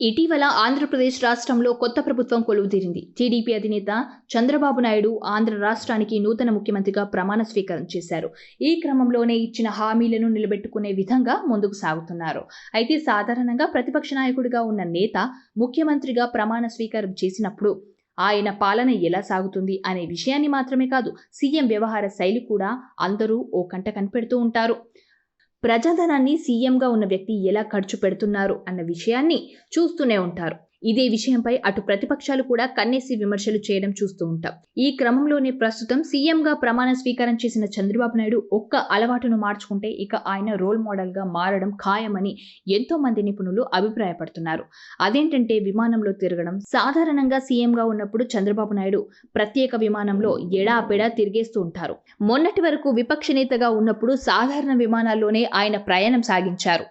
ఇటీవల ఆంధ్రప్రదేశ్ రాష్ట్రంలో కొత్త ప్రభుత్వం కొలువుదీరింది టీడీపీ అధినేత చంద్రబాబు నాయుడు ఆంధ్ర రాష్ట్రానికి నూతన ముఖ్యమంత్రిగా ప్రమాణ స్వీకారం చేశారు. ఈ క్రమంలోనే ఇచ్చిన హామీలను నిలబెట్టుకునే విధంగా ముందుకు సాగుతున్నారు. అయితే సాధారణంగా ప్రతిపక్ష నాయకుడిగా ఉన్న నేత ముఖ్యమంత్రిగా ప్రమాణ స్వీకారం చేసినప్పుడు ఆయన పాలన ఎలా సాగుతుంది అనే విషయాన్ని మాత్రమే కాదు సీఎం వ్యవహార శైలి కూడా అందరూ ఓ కంట కనిపెడుతూ ఉంటారు. ప్రజాధనాన్ని సీఎంగా ఉన్న వ్యక్తి ఎలా ఖర్చు పెడుతున్నారు అన్న విషయాన్ని చూస్తూనే ఉంటారు. ఇదే విషయంపై అటు ప్రతిపక్షాలు కూడా కన్నేసి విమర్శలు చేయడం చూస్తూ ఉంటాం. ఈ క్రమంలోనే ప్రస్తుతం సీఎంగా ప్రమాణ స్వీకారం చేసిన చంద్రబాబు నాయుడు ఒక్క అలవాటును మార్చుకుంటే ఇక ఆయన రోల్ మోడల్గా మారడం ఖాయమని ఎంతో మంది నిపుణులు అభిప్రాయపడుతున్నారు. అదేంటంటే విమానంలో తిరగడం సాధారణంగా సీఎంగా ఉన్నప్పుడు చంద్రబాబు నాయుడు ప్రత్యేక విమానంలో ఎడాపెడా తిరిగేస్తూ ఉంటారు. మొన్నటి వరకు విపక్ష నేతగా ఉన్నప్పుడు సాధారణ విమానాల్లోనే ఆయన ప్రయాణం సాగించారు.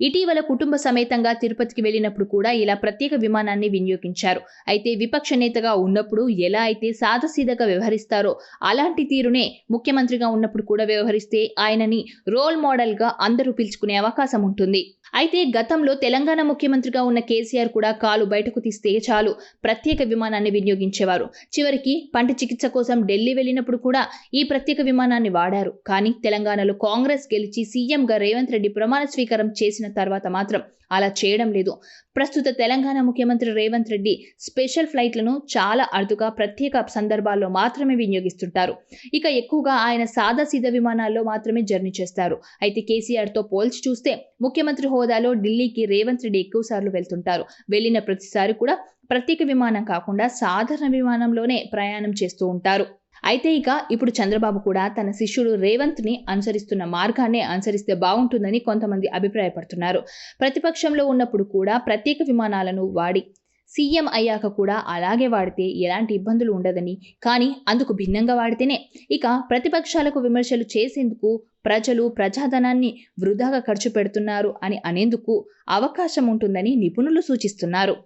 ఇటీవల కుటుంబ సమేతంగా తిరుపతికి వెళ్ళినప్పుడు కూడా ఇలా ప్రత్యేక విమానాన్ని వినియోగించారు. అయితే విపక్ష నేతగా ఉన్నప్పుడు ఎలా అయితే సాదసీదగా వ్యవహరిస్తారో అలాంటి తీరునే ముఖ్యమంత్రిగా ఉన్నప్పుడు కూడా వ్యవహరిస్తే ఆయనని రోల్ మోడల్గా అందరూ పిలుచుకునే అవకాశం ఉంటుంది. అయితే గతంలో తెలంగాణ ముఖ్యమంత్రిగా ఉన్న కేసీఆర్ కూడా కాలు బయటకు తీస్తే చాలు. ప్రత్యేక విమానాన్ని వినియోగించేవారు. చివరికి పంట చికిత్స కోసం ఢిల్లీ వెళ్ళినప్పుడు కూడా ఈ ప్రత్యేక విమానాన్ని వాడారు. కానీ తెలంగాణలో కాంగ్రెస్ గెలిచి సీఎంగా రేవంత్ రెడ్డి ప్రమాణ స్వీకారం చేసిన తర్వాత మాత్రం అలా చేయడం లేదు. ప్రస్తుత తెలంగాణ ముఖ్యమంత్రి రేవంత్ రెడ్డి స్పెషల్ ఫ్లైట్లను చాలా అరుదుగా ప్రత్యేక సందర్భాల్లో మాత్రమే వినియోగిస్తుంటారు. ఇక ఎక్కువగా ఆయన సాదాసీదా విమానాల్లో మాత్రమే జర్నీ చేస్తారు. అయితే కేసీఆర్తో పోల్చి చూస్తే ముఖ్యమంత్రి హోదాలో ఢిల్లీకి రేవంత్ రెడ్డి ఎక్కువ సార్లు వెళ్తుంటారు. వెళ్ళిన ప్రతిసారి కూడా ప్రత్యేక విమానం కాకుండా సాధారణ విమానంలోనే ప్రయాణం చేస్తూ ఉంటారు. అయితే ఇక ఇప్పుడు చంద్రబాబు కూడా తన శిష్యుడు రేవంత్ని అనుసరిస్తున్న మార్గాన్ని అనుసరిస్తే బాగుంటుందని కొంతమంది అభిప్రాయపడుతున్నారు. ప్రతిపక్షంలో ఉన్నప్పుడు కూడా ప్రత్యేక విమానాలను వాడి సీఎం అయ్యాక కూడా అలాగే వాడితే ఎలాంటి ఇబ్బందులు ఉండదని కానీ అందుకు భిన్నంగా వాడితేనే. ఇక ప్రతిపక్షాలకు విమర్శలు చేసేందుకు ప్రజలు ప్రజాధనాన్ని వృధాగా ఖర్చు పెడుతున్నారు అని అనేందుకు అవకాశం ఉంటుందని నిపుణులు సూచిస్తున్నారు.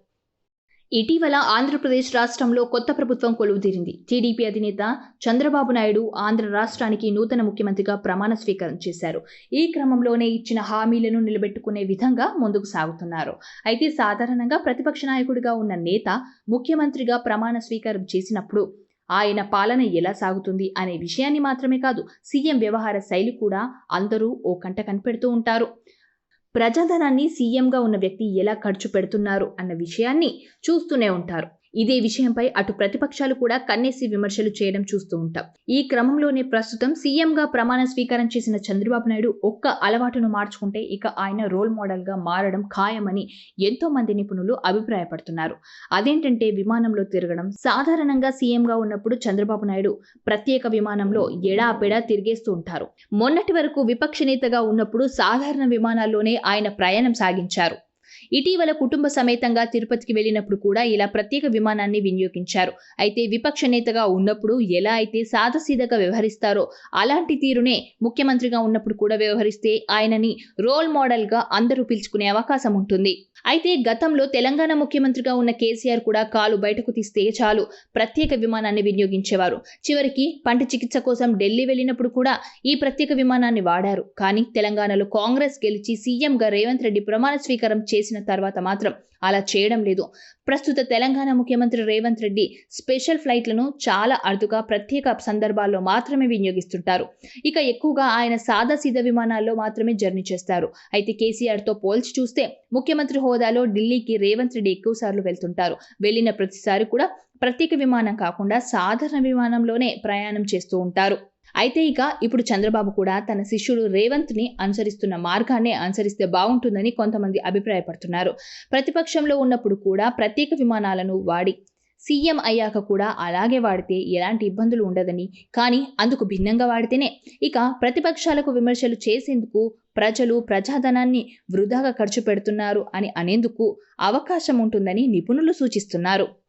ఇటీవల ఆంధ్రప్రదేశ్ రాష్ట్రంలో కొత్త ప్రభుత్వం కొలువుదీరింది. టీడీపీ అధినేత చంద్రబాబు నాయుడు ఆంధ్ర రాష్ట్రానికి నూతన ముఖ్యమంత్రిగా ప్రమాణ స్వీకారం చేశారు. ఈ క్రమంలోనే ఇచ్చిన హామీలను నిలబెట్టుకునే విధంగా ముందుకు సాగుతున్నారు. అయితే సాధారణంగా ప్రతిపక్ష నాయకుడిగా ఉన్న నేత ముఖ్యమంత్రిగా ప్రమాణ స్వీకారం చేసినప్పుడు ఆయన పాలన ఎలా సాగుతుంది అనే విషయాన్ని మాత్రమే కాదు సీఎం వ్యవహార శైలి కూడా అందరూ ఓ కంట కనిపెడుతూ ఉంటారు. ప్రజాధనాన్ని సీఎంగా ఉన్న వ్యక్తి ఎలా ఖర్చు పెడుతున్నారు అన్న విషయాన్ని చూస్తూనే ఉంటారు. ఇదే విషయంపై అటు ప్రతిపక్షాలు కూడా కన్నేసి విమర్శలు చేయడం చూస్తూ ఉంటాం. ఈ క్రమంలోనే ప్రస్తుతం సీఎంగా ప్రమాణ స్వీకారం చేసిన చంద్రబాబు నాయుడు ఒక్క అలవాటును మార్చుకుంటే ఇక ఆయన రోల్ మోడల్గా మారడం ఖాయమని ఎంతో మంది నిపుణులు అభిప్రాయపడుతున్నారు. అదేంటంటే విమానంలో తిరగడం సాధారణంగా సీఎంగా ఉన్నప్పుడు చంద్రబాబు నాయుడు ప్రత్యేక విమానంలో ఎడాపెడా తిరిగేస్తూ ఉంటారు. మొన్నటి వరకు విపక్ష నేతగా ఉన్నప్పుడు సాధారణ విమానాల్లోనే ఆయన ప్రయాణం సాగించారు. ఇటీవల కుటుంబ సమేతంగా తిరుపతికి వెళ్ళినప్పుడు కూడా ఇలా ప్రత్యేక విమానాన్ని వినియోగించారు. అయితే విపక్ష నేతగా ఉన్నప్పుడు ఎలా అయితే సాదసీదగా వ్యవహరిస్తారో అలాంటి తీరునే ముఖ్యమంత్రిగా ఉన్నప్పుడు కూడా వ్యవహరిస్తే ఆయనని రోల్ మోడల్గా అందరూ పిలుచుకునే అవకాశం ఉంటుంది. అయితే గతంలో తెలంగాణ ముఖ్యమంత్రిగా ఉన్న కేసీఆర్ కూడా కాలు బయటకు తీస్తే చాలు ప్రత్యేక విమానాన్ని వినియోగించేవారు. చివరికి పంట చికిత్స కోసం ఢిల్లీ వెళ్ళినప్పుడు కూడా ఈ ప్రత్యేక విమానాన్ని వాడారు. కానీ తెలంగాణలో కాంగ్రెస్ గెలిచి సీఎంగా రేవంత్ రెడ్డి ప్రమాణ స్వీకారం చేసిన తర్వాత మాత్రం అలా చేయడం లేదు. ప్రస్తుత తెలంగాణ ముఖ్యమంత్రి రేవంత్ రెడ్డి స్పెషల్ ఫ్లైట్లను చాలా అరుదుగా ప్రత్యేక సందర్భాల్లో మాత్రమే వినియోగిస్తుంటారు. ఇక ఎక్కువగా ఆయన సాదాసీదా విమానాల్లో మాత్రమే జర్నీ చేస్తారు. అయితే కేసీఆర్తో పోల్చి చూస్తే ముఖ్యమంత్రి హోదాలో ఢిల్లీకి రేవంత్ రెడ్డి ఎక్కువ సార్లు వెళ్తుంటారు. వెళ్ళిన ప్రతిసారి కూడా ప్రత్యేక విమానం కాకుండా సాధారణ విమానంలోనే ప్రయాణం చేస్తూ ఉంటారు. అయితే ఇక ఇప్పుడు చంద్రబాబు కూడా తన శిష్యుడు రేవంత్ని అనుసరిస్తున్న మార్గాన్నే అనుసరిస్తే బాగుంటుందని కొంతమంది అభిప్రాయపడుతున్నారు. ప్రతిపక్షంలో ఉన్నప్పుడు కూడా ప్రత్యేక విమానాలను వాడి సీఎం అయ్యాక కూడా అలాగే వాడితే ఎలాంటి ఇబ్బందులు ఉండదని కానీ అందుకు భిన్నంగా వాడితేనే. ఇక ప్రతిపక్షాలకు విమర్శలు చేసేందుకు ప్రజలు ప్రజాధనాన్ని వృధాగా ఖర్చు పెడుతున్నారు అని అనేందుకు అవకాశం ఉంటుందని నిపుణులు సూచిస్తున్నారు.